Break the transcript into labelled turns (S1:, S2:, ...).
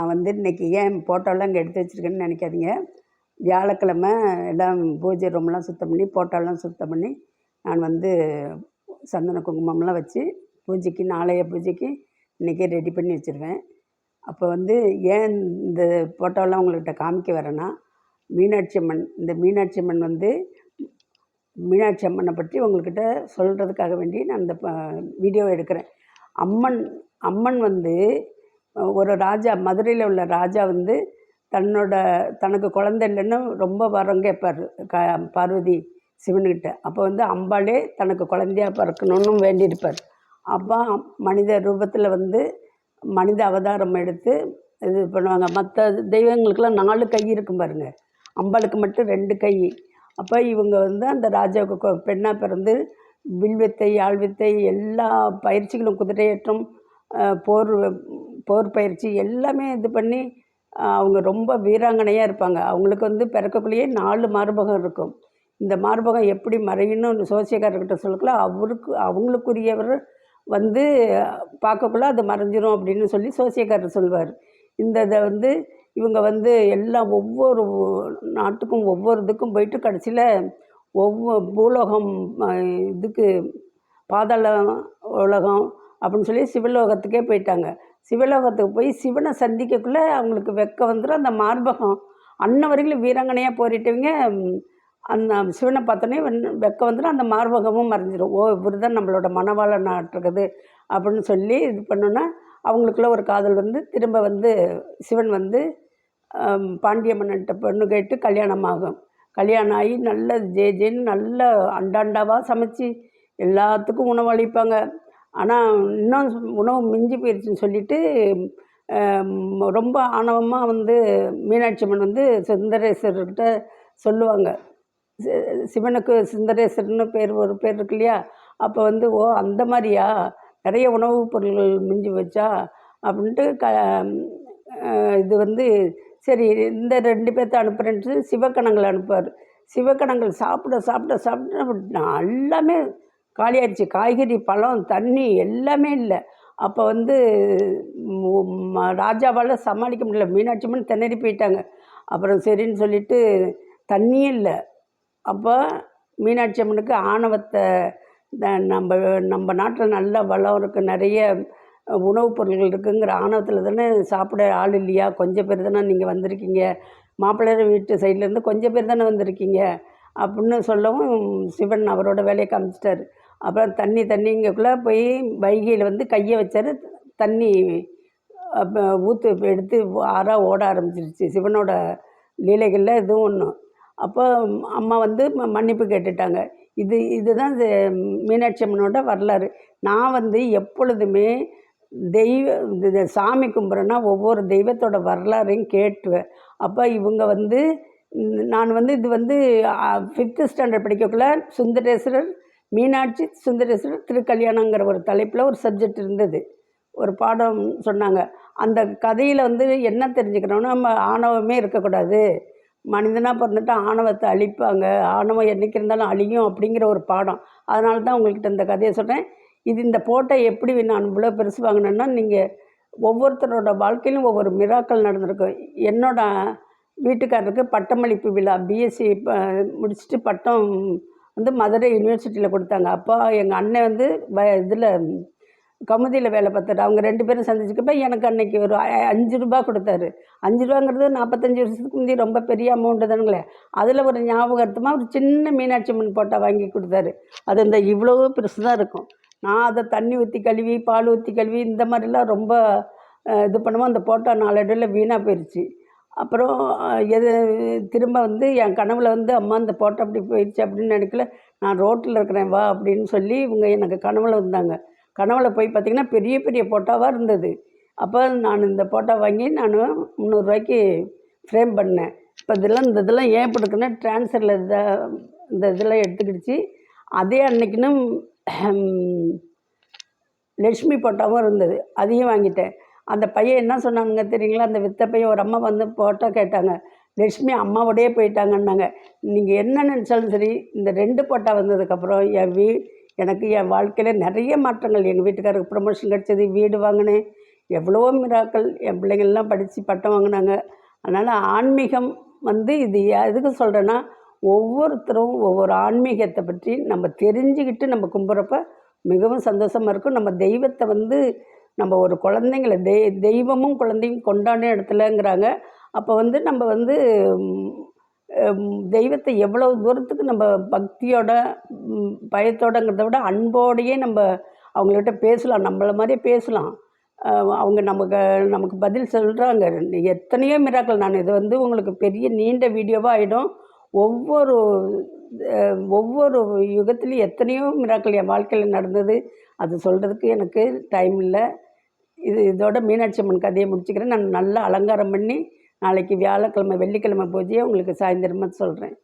S1: நான் வந்து இன்றைக்கி ஏன் ஃபோட்டோலாம் இங்கே எடுத்து வச்சுருக்கேன்னு நினைக்காதீங்க. வியாழக்கிழமை எல்லாம் பூஜை ரூம்லாம் சுத்தம் பண்ணி ஃபோட்டோலாம் சுத்தம் பண்ணி நான் வந்து சந்தன குங்குமம்லாம் வச்சு பூஜைக்கு நாளைய பூஜைக்கு இன்றைக்கே ரெடி பண்ணி வச்சுருவேன். அப்போ வந்து ஏன் இந்த ஃபோட்டோலாம் உங்கள்கிட்ட காமிக்க வரேன்னா மீனாட்சி அம்மன் இந்த மீனாட்சி அம்மன் வந்து மீனாட்சி அம்மனை பற்றி உங்கள்கிட்ட சொல்கிறதுக்காக வேண்டி நான் இந்த வீடியோ எடுக்கிறேன். அம்மன் அம்மன் வந்து ஒரு ராஜா மதுரையில் உள்ள ராஜா வந்து தன்னோட தனக்கு குழந்தை இல்லைன்னு ரொம்ப வரம் கேட்பார் க பார்வதி சிவனுக்கிட்ட அப்போ வந்து அம்பாளே தனக்கு குழந்தையா பிறக்கணும்னு வேண்டியிருப்பார். அப்போ மனித ரூபத்தில் வந்து மனித அவதாரம் எடுத்து இது பண்ணுவாங்க. மற்ற தெய்வங்களுக்கெல்லாம் நாலு கை இருக்கும் பாருங்க. அம்பாளுக்கு மட்டும் ரெண்டு கை. அப்போ இவங்க வந்து அந்த ராஜாவுக்கு பெண்ணாக பிறந்து வில்வித்தை ஆழ்வித்தை எல்லா பயிற்சிகளும் குதிரையேற்றம் போர் போர் பயிற்சி எல்லாமே இது பண்ணி அவங்க ரொம்ப வீராங்கனையாக இருப்பாங்க. அவங்களுக்கு வந்து பிறக்கக்குள்ளேயே நாலு மார்பகம் இருக்கும். இந்த மார்பகம் எப்படி மறையணும்னு சோசியக்காரர்கிட்ட சொல்லக்குள்ள அவருக்கு அவங்களுக்குரியவர் வந்து பார்க்கக்குள்ள அது மறைஞ்சிரும் அப்படின்னு சொல்லி சோசியக்காரர் சொல்வார். இந்த இதை வந்து இவங்க வந்து எல்லாம் ஒவ்வொரு நாட்டுக்கும் ஒவ்வொரு இதுக்கும் போயிட்டு கடைசியில் ஒவ்வொரு பூலோகம் இதுக்கு பாதாள உலகம் அப்படின்னு சொல்லி சிவலோகத்துக்கே போயிட்டாங்க. சிவலோகத்துக்கு போய் சிவனை சந்திக்கக்குள்ளே அவங்களுக்கு வெக்க வந்துடும் அந்த மார்பகம் அன்ன வரைக்கும் வீராங்கனையாக போரிட்டவங்க அந்த சிவனை பார்த்தோன்னே வெக்க வந்துடும் அந்த மார்பகமும் மறைஞ்சிடும் ஓ இவர் தான் நம்மளோட மனவாள நாட்டுருக்குது அப்படின்னு சொல்லி இது பண்ணோன்னா அவங்களுக்குள்ள ஒரு காதல் வந்து திரும்ப வந்து சிவன் வந்து பாண்டிய மன்னன்ட்ட பொண்ணு கேட்டு கல்யாணம் ஆகும் கல்யாணம் ஆகி நல்ல ஜே ஜேன்னு நல்ல அண்டாண்டாவாக சமைச்சி எல்லாத்துக்கும் உணவு அளிப்பாங்க. ஆனால் இன்னும் உணவு மிஞ்சி போயிடுச்சுன்னு சொல்லிட்டு ரொம்ப ஆணவமாக வந்து மீனாட்சி அம்மன் வந்து சுந்தரேஸ்வரர்கிட்ட சொல்லுவாங்க சிவனுக்கு சுந்தரேஸ்வரர்னு பேர் ஒரு பேர் இருக்கு இல்லையா அப்போ வந்து ஓ அந்த மாதிரியா நிறைய உணவுப் பொருள்கள் மிஞ்சி வச்சா அப்படின்ட்டு க இது வந்து சரி இந்த ரெண்டு பேர்த்த அனுப்புகிறேன்ட்டு சிவக்கணங்கள் அனுப்புவார் சிவக்கணங்கள் சாப்பிட சாப்பிட சாப்பிட எல்லாமே காலியாகிடுச்சு காய்கறி பழம் தண்ணி எல்லாமே இல்லை. அப்போ வந்து ராஜாவால் சமாளிக்க முடியல. மீனாட்சி அம்மன் திணறி போயிட்டாங்க. அப்புறம் சரின்னு சொல்லிட்டு தண்ணியும் இல்லை. அப்போ மீனாட்சி அம்மனுக்கு ஆணவத்தை நம்ம நம்ம நாட்டில் நல்ல வளம் இருக்குது நிறைய உணவுப் பொருள்கள் இருக்குங்கிற ஆணவத்தில் தானே சாப்பிட ஆள் இல்லையா? கொஞ்சம் பேர் தானே நீங்கள் வந்திருக்கீங்க. மாப்பிள்ளை வீட்டு சைட்லேருந்து கொஞ்சம் பேர் தானே வந்திருக்கீங்க. அப்படின்னு சொல்லவும் சிவன் அவரோட வேலையை காமிச்சிட்டாரு. அப்புறம் தண்ணி தண்ணிங்கக்குள்ளே போய் வைகையில் வந்து கையை வச்சார். தண்ணி ஊற்று எடுத்து ஆறாக ஓட ஆரம்பிச்சிருச்சு. சிவனோட லீலைகளில் இதுவும் ஒன்று அப்போ அம்மா வந்து மன்னிப்பு கேட்டுட்டாங்க. இது இதுதான் மீனாட்சி அம்மனோட வரலாறு. நான் வந்து எப்பொழுதுமே தெய்வ இந்த சாமி கும்பிட்றேன்னா ஒவ்வொரு தெய்வத்தோட வரலாறையும் கேட்டுவேன். அப்போ இவங்க வந்து நான் வந்து இது வந்து ஃபிஃப்த்து ஸ்டாண்டர்ட் படிக்கக்குள்ள சுந்தரேஸ்வரர் மீனாட்சி சுந்தரேஸ்வரர் திருக்கல்யாணங்கிற ஒரு தலைப்பில் ஒரு சப்ஜெக்ட் இருந்தது. ஒரு பாடம் சொன்னாங்க. அந்த கதையில் வந்து என்ன தெரிஞ்சுக்கிறோம்னா நம்ம ஆணவமே இருக்கக்கூடாது. மனிதனாக பிறந்துட்டு ஆணவத்தை அழிப்பாங்க. ஆணவம் என்றைக்கு இருந்தாலும் அழியும் அப்படிங்கிற ஒரு பாடம். அதனால தான் உங்கள்கிட்ட இந்த கதையை சொல்கிறேன் இது இந்த போட்டை எப்படி நான் இவ்வளோ பெருசு வாங்கினேன்னா நீங்கள் ஒவ்வொருத்தரோட வாழ்க்கையிலும் ஒவ்வொரு மிராக்கள் நடந்திருக்கும். என்னோட வீட்டுக்காரருக்கு பட்டமளிப்பு விழா பிஎஸ்சி முடிச்சுட்டு பட்டம் வந்து மதுரை யூனிவர்சிட்டியில் கொடுத்தாங்க. அப்போ எங்கள் அண்ணன் வந்து வ இதில் கமுதியில் வேலை பார்த்தாரு அவங்க ரெண்டு பேரும் சந்திச்சுக்கப்ப எனக்கு அன்றைக்கி ஒரு அஞ்சு ரூபா கொடுத்தாரு. அஞ்சு ரூபாங்கிறது நாற்பத்தஞ்சு வருஷத்துக்கு முந்தைய ரொம்ப பெரிய அமௌண்ட்டு தானுங்களே. அதில் ஒரு ஞாபகார்த்தமாக ஒரு சின்ன மீனாட்சி அம்மன் போட்டா வாங்கி கொடுத்தாரு. அது இந்த இவ்வளோ பெருசு தான் இருக்கும். நான் அதை தண்ணி ஊற்றி கழுவி பால் ஊற்றி கழுவி இந்த மாதிரிலாம் ரொம்ப இது பண்ணுவோம் அந்த போட்டோ நாளடைவில் வீணாக போயிடுச்சு அப்புறம் எது திரும்ப வந்து என் கனவில் வந்து அம்மா இந்த போட்டோ அப்படி போயிடுச்சு அப்படின்னு நினைக்கல. நான் ரோட்டில் இருக்கிறேன் வா அப்படின்னு சொல்லி இவங்க எனக்கு கனவில் வந்தாங்க. கனவில் போய் பார்த்திங்கன்னா பெரிய பெரிய ஃபோட்டோவாக இருந்தது. அப்போ நான் இந்த ஃபோட்டோ வாங்கி நான் முந்நூறுரூவாய்க்கு ஃப்ரேம் பண்ணேன். இப்போ இதெல்லாம் இந்த இதெல்லாம் ஏன் இப்படி இருக்குன்னா ட்ரான்ஸ்ஃபரில் இதை இந்த இதெல்லாம் எடுத்துக்கிடுச்சு. அதே அன்னைக்குன்னு லட்சுமி ஃபோட்டோவும் இருந்தது. அதையும் வாங்கிட்டேன். அந்த பையன் என்ன சொன்னாங்க தெரியுங்களா? அந்த வித்த பையன் ஒரு அம்மா வந்து ஃபோட்டோ கேட்டாங்க. லட்சுமி அம்மாவோடையே போயிட்டாங்கன்னாங்க. நீங்கள் என்ன நினச்சாலும் சரி இந்த ரெண்டு போட்டா வந்ததுக்கப்புறம் என் வீ எனக்கு என் வாழ்க்கையில் நிறைய மாற்றங்கள். எங்கள் வீட்டுக்காரருக்கு ப்ரொமோஷன் கிடச்சது வீடு வாங்கினேன். எவ்வளோ மிராக்கள் என் பிள்ளைங்கள்லாம் படித்து பட்டம் வாங்கினாங்க. அதனால் ஆன்மீகம் வந்து இது எதுக்கு சொல்கிறேன்னா ஒவ்வொருத்தரும் ஒவ்வொரு ஆன்மீகத்தை பற்றி நம்ம தெரிஞ்சுக்கிட்டு நம்ம கும்பிட்றப்ப மிகவும் சந்தோஷமாக இருக்கும். நம்ம தெய்வத்தை வந்து நம்ம ஒரு குழந்தைங்கள தெய் தெய்வமும் குழந்தையும் கொண்டாடின இடத்துலங்கிறாங்க. அப்போ வந்து நம்ம வந்து தெய்வத்தை எவ்வளோ தூரத்துக்கு நம்ம பக்தியோட பயத்தோடங்கிறத விட அன்போடையே நம்ம அவங்கள்ட்ட பேசலாம். நம்மளை மாதிரியே பேசலாம். அவங்க நமக்கு நமக்கு பதில் சொல்கிறாங்க எத்தனையோ மிராக்கள். நான் இது வந்து உங்களுக்கு பெரிய நீண்ட வீடியோவாக ஆகிடும் ஒவ்வொரு ஒவ்வொரு யுகத்துலேயும் எத்தனையோ மிராக்கள் என் வாழ்க்கையில் நடந்தது. அது சொல்கிறதுக்கு எனக்கு டைம் இல்லை. இது இதோட மீனாட்சி அம்மன் கதையை முடிச்சுக்கிறேன். நான் நல்லா அலங்காரம் பண்ணி நாளைக்கு வியாழக்கிழமை வெள்ளிக்கிழமை பூஜையை உங்களுக்கு சாயந்தரமாக சொல்கிறேன்